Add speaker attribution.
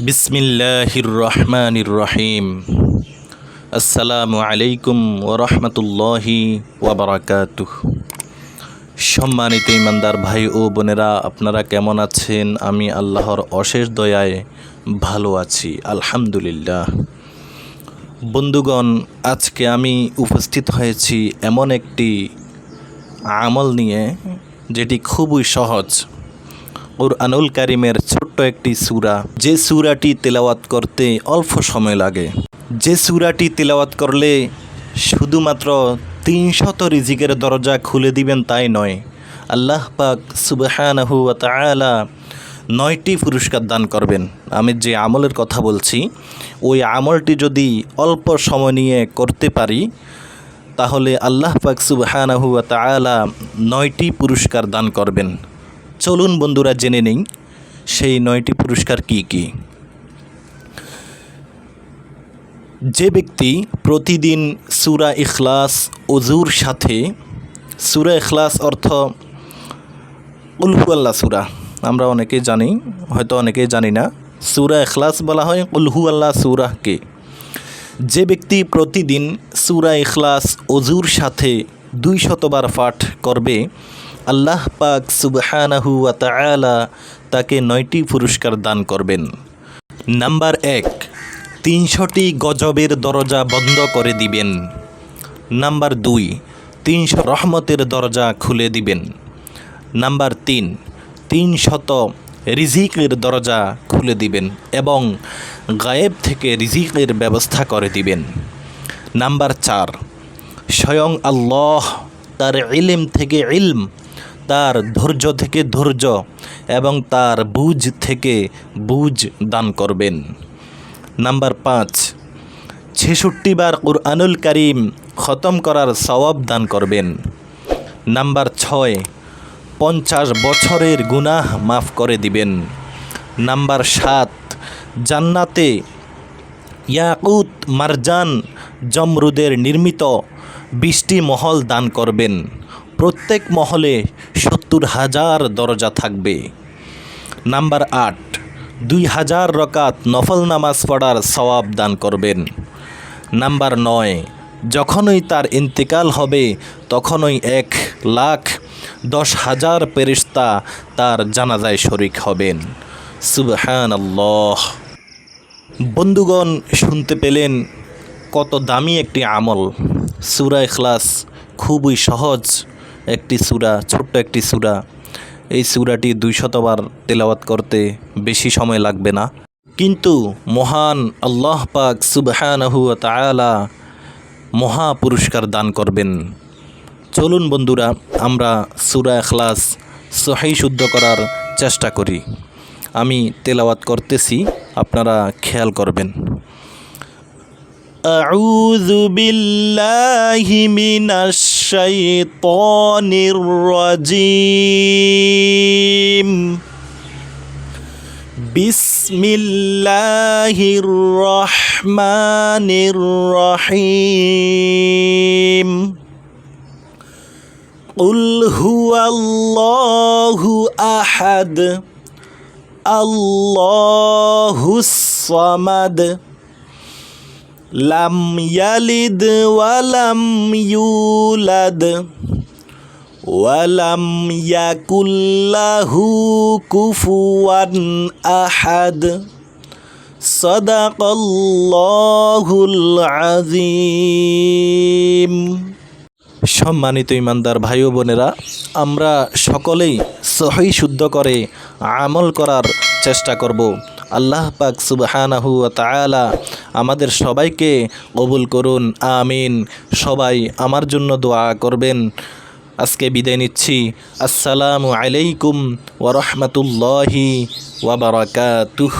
Speaker 1: বিসমিল্লাহির রহমানির রহিম আসসালামু আলাইকুম ওরহমতুল্লাহি ওয়াবারাকাতুহ সম্মানিত ইমানদার ভাই ও বোনেরা, আপনারা কেমন আছেন? আমি আল্লাহর অশেষ দয়ায় ভালো আছি, আলহামদুলিল্লাহ। বন্ধুগণ, আজকে আমি উপস্থিত হয়েছি এমন একটি আমল নিয়ে, যেটি খুবই সহজ। কোরআনুল কারিমের ছোট্ট একটি সুরা। যে সুরাটি তেলাওয়াত করতে অল্প সময় লাগে। যে সুরাটি তেলাওয়াত করলে শুধুমাত্র তিনশত রিজিকের দরজা খুলে দিবেন তাই নয়। আল্লাহ পাক সুবহানাহু নয়টি পুরস্কার দান করবেন। আমি যে আমলের কথা বলছি, ওই আমলটি যদি অল্প সময় নিয়ে করতে পারি, তাহলে আল্লাহ পাক সুবহানাহু নয়টি পুরস্কার দান করবেন। চলুন বন্ধুরা জেনে নেই, সেই নয়টি পুরস্কার কি কি? যে ব্যক্তি প্রতিদিন সুরা ইখলাস অজুর সাথে, সুরা ইখলাস অর্থ আল্লাহ সুরা, আমরা অনেকেই জানি, হয়তো অনেকেই জানি না, সুরা ইখলাস বলা হয় উলহু আল্লাহ সুরাহকে যে ব্যক্তি প্রতিদিন সুরা ইখলাস অজুর সাথে দুই শতবার পাঠ করবে আল্লাহ পাক সুবহানাহু ওয়া তাআলা তাকে নয়টি পুরস্কার দান করবেন। নাম্বার এক, তিনশোটি গজবের দরজা বন্ধ করে দিবেন। নাম্বার দুই, তিনশো রহমতের দরজা খুলে দিবেন। নাম্বার তিন, তিনশত রিজিকের দরজা খুলে দিবেন এবং গায়েব থেকে রিজিকের ব্যবস্থা করে দিবেন। নাম্বার চার, স্বয়ং আল্লাহ তার ইলম থেকে ইলম তার ধৈর্য থেকে ধৈর্য এবং তার বুঝ থেকে বুঝ দান করবেন। নাম্বার পাঁচ, ছেষট্টি বার কুরআনুল করিম খতম করার সওয়াব দান করবেন। নাম্বার ছয়, পঞ্চাশ বছরের গুনাহ মাফ করে দিবেন। নাম্বার সাত, জান্নাতে ইয়াকুত, মারজান, জমরুদের নির্মিত বিশটি মহল দান করবেন। প্রত্যেক মহলে সত্তর হাজার দরজা থাকবে। নাম্বার আট, দুই হাজার রকাত নফল নামাজ পড়ার সওয়াব দান করবেন। নাম্বার নয়, যখনই তার ইন্তেকাল হবে, তখনই এক লাখ দশ হাজার পেরিস্তা তার জানাজায় শরিক হবেন। সুবহান আল্লাহ বন্ধুগণ, শুনতে পেলেন কত দামি একটি আমল। সুরা ইখলাস খুবই সহজ। একটি সুরা ছোট্ট একটি সুরা এই সুরাটি দুই শতবার তেলাওয়াত করতে বেশি সময় লাগবে না কিন্তু মহান আল্লাহ পাক সুবহানাহু ওয়া তাআলা মহা পুরস্কার দান করবেন চলুন বন্ধুরা আমরা সুরা এখলাস সহি শুদ্ধ করার চেষ্টা করি আমি তেলাওয়াত করতেছি আপনারা খেয়াল করবেন أعوذ بالله من الشيطان الرجيم بسم الله الرحمن الرحيم قل هو الله احد الله الصمد লাম ইয়ালিদ ওয়ালাম ইউলাদ ওয়ালাম ইয়াকুল্লাহু কুফুয়ান আহাদ সদাকল্লাহুল আজিম সম্মানিত ইমানদার ভাই বোনেরা, আমরা সকলেই সহি শুদ্ধ করে আমল করার চেষ্টা করব। আল্লাহ পাক সুবাহানাহু তালা আমাদের সবাইকে কবুল করুন, আমিন। সবাই আমার জন্য দোয়া করবেন। আজকে বিদায় নিচ্ছি। আসসালামু আলাইকুম ওরহমতুল্লাহি ওবরাকাতুহ